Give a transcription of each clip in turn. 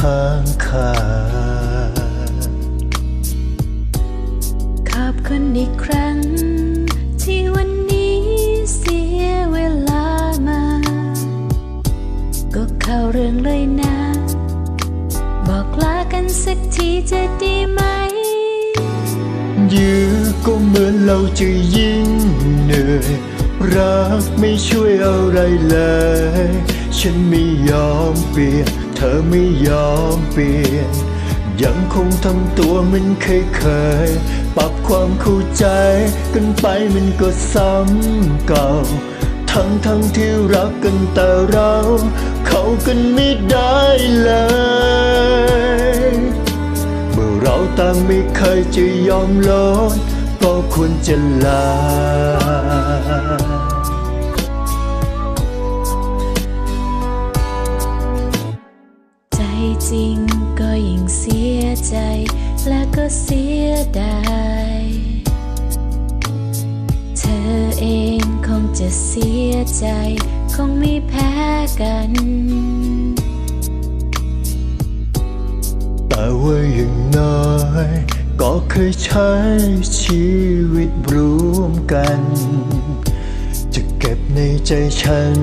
ขาดขอบคุณอีกครั้ง ที่วันนี้เสียเวลามา ก็เข้าเรื่องเลยนะ บอกลากันสักทีจะดีไหม ยื้อก็เหมือนเราจะยิ่งเหนื่อยรักไม่ช่วยอะไรเลย ฉันไม่ยอมเปลี่ยน ธอไม่ยอมเปลี่ยน ยังคงทำตัวเหมันเคยเคยๆปรับความเข้าใจกันไปมันก็ซ้ำเก่า ทั้งทั้งที่รักกันแต่เรา เข้ากันไม่ได้เลย เมื่อเราต่างไม่เคยจะยอมลดก็ควรจะลา จริงก็ยิ่งเสียใจ และก็เสียดายเธอเองคงจะเสียใจ คงไม่แพ้กัน แต่ว่าอย่างน้อย ก็เคยใช้ชีวิตร่วมกัน จะเก็บในใจฉัน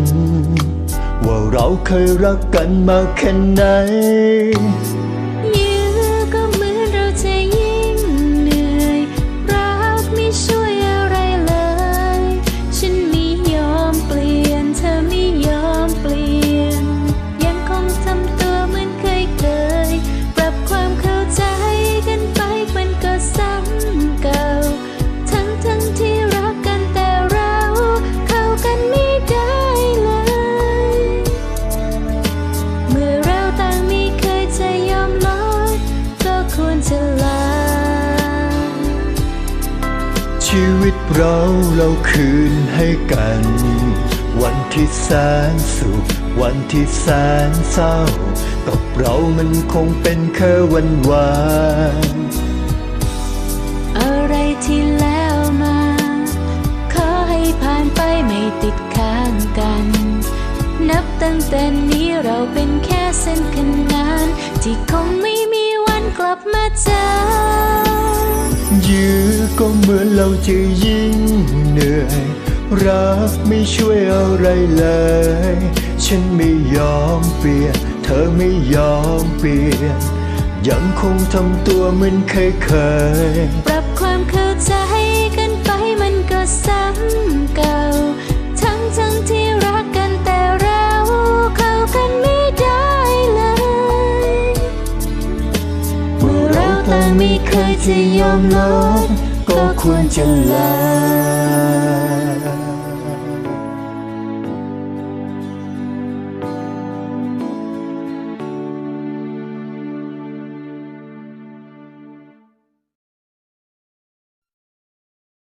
ว่าเราเคยรักกันมาแค่ไหน ชีวิตเราเราคืนให้กัน วันที่แสนสุข วันที่แสนเศร้า กับเรามันคงเป็นแค่วันวานอะไรที่แล้วมา ขอให้ผ่านไปไม่ติดค้างกัน นับตั้งแต่นี้เราเป็นแค่เส้นขนานที่คงไม่ ก็เหมือนเราจะยิ่งเหนื่อย รักไม่ช่วยอะไรเลย ฉันไม่ยอมเปลี่ยน เธอไม่ยอมเปลี่ยน ยังคงทำตัวเหมือนเคยเคย ปรับความเข้าใจกันไปมันก็ซ้ำเก่า ทั้งทั้งที่รักกันแต่เราเข้ากันไม่ได้เลย เมื่อเราต่างไม่เคยจะยอมลด ก็ควรจะลา